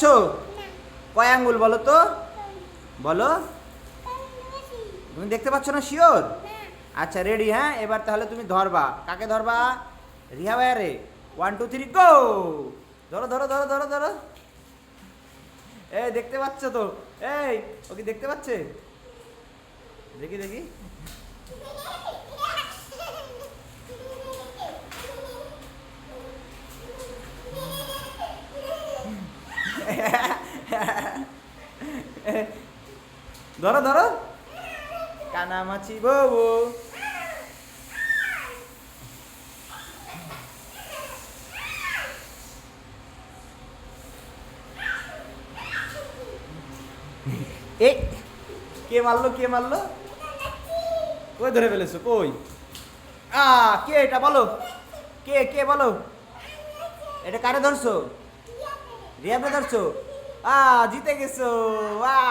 পাচ্ছ কয় আঙ্গুল বলো তো? বলো। তুমি দেখতে পাচ্ছ না শিওর? আচ্ছা রেডি হ্যাঁ? এবার তাহলে তুমি ধরবা। কাকে ধরবা? রিহা ভাইয়ারে ওয়ান টু থ্রি গো ধরো ধরো ধরো ধরো ধরো। এই, দেখতে পাচ্ছ তো? এই, ও কি দেখতে পাচ্ছে? দেখি দেখি। ধরো ধরো। কানামাছি বউ। এ, কে মারলো কে মারলো? কই ধরে ফেলেছো? কই? আ, কে এটা বলো? কে কে বলো? এটা কারে ধরছো? রিয়াবে ব্রাদার্স আ জিতে গেছো ওয়াও